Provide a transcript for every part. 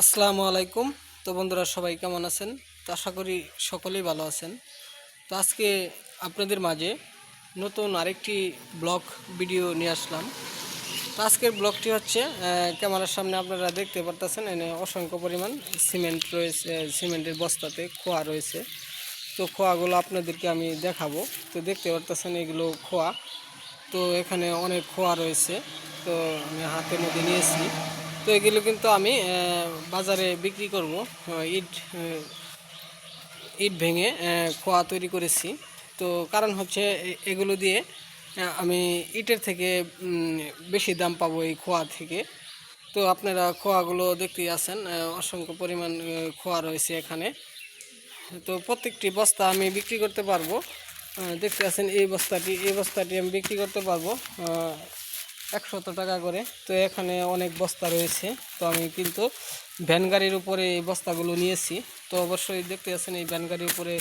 আসসালামু আলাইকুম। তো বন্ধুরা, সবাই কেমন আছেন? তো আশা করি সকলেই ভালো আছেন। তো আজকে আপনাদের মাঝে নতুন আরেকটি ব্লগ ভিডিও নিয়ে আসলাম। তো আজকের ব্লগটি হচ্ছে ক্যামেরার সামনে আপনারা দেখতে পারতেছেন, এনে অসংখ্য পরিমাণ সিমেন্ট রয়েছে, সিমেন্টের বস্তাতে খোয়া রয়েছে। তো খোয়াগুলো আপনাদেরকে আমি দেখাবো। তো দেখতে পারতেছেন এগুলো খোয়া। তো এখানে অনেক খোয়া রয়েছে। তো আমি হাতের মধ্যে নিয়েছি। তো এগুলো কিন্তু আমি বাজারে বিক্রি করব। ইট ইট ভেঙে খোয়া তৈরি করেছি। তো কারণ হচ্ছে এগুলো দিয়ে আমি ইটের থেকে বেশি দাম পাবো এই খোয়া থেকে। তো আপনারা খোয়াগুলো দেখতেই আছেন অসংখ্য পরিমাণ খোয়া রয়েছে এখানে। তো প্রত্যেকটি বস্তা আমি বিক্রি করতে পারব। দেখতে আছেন এই বস্তাটি এই বস্তাটি আমি বিক্রি করতে পারব। একশত টাকা করে। তো এখানে অনেক বস্তা রয়েছে। তো আমি কিন্তু ভ্যান গাড়ির উপরে এই বস্তাগুলো নিয়েছি। তো অবশ্যই দেখতে আছেন, এই ভ্যান গাড়ির উপরে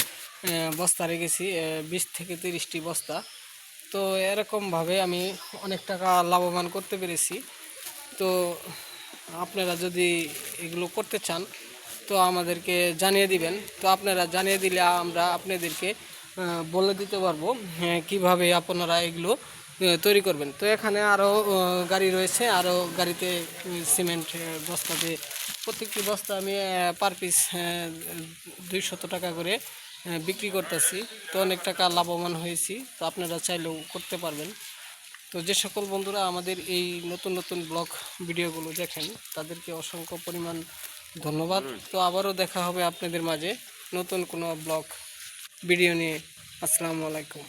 বস্তা রেখেছি বিশ থেকে তিরিশটি বস্তা। তো এরকমভাবে আমি অনেক টাকা লাভবান করতে পেরেছি। তো আপনারা যদি এগুলো করতে চান, তো আমাদেরকে জানিয়ে দিবেন। তো আপনারা জানিয়ে দিলে আমরা আপনাদেরকে বলে দিতে পারব কীভাবে আপনারা এগুলো তৈরি করবেন। তো এখানে আরও গাড়ি রয়েছে আরও গাড়িতে সিমেন্ট আহ, বস্তাতে প্রত্যেকটি বস্তা আমি পার পিস দুইশত টাকা করে বিক্রি করতেছি। তো অনেক টাকা লাভবান হয়েছি তো আপনারা চাইলেও করতে পারবেন। তো যে সকল বন্ধুরা আমাদের এই নতুন নতুন ব্লগ ভিডিওগুলো দেখেন তাদেরকে অসংখ্য পরিমাণ ধন্যবাদ। তো আবারও দেখা হবে আপনাদের মাঝে নতুন কোনো ব্লগ ভিডিও নিয়ে। আসসালামু আলাইকুম।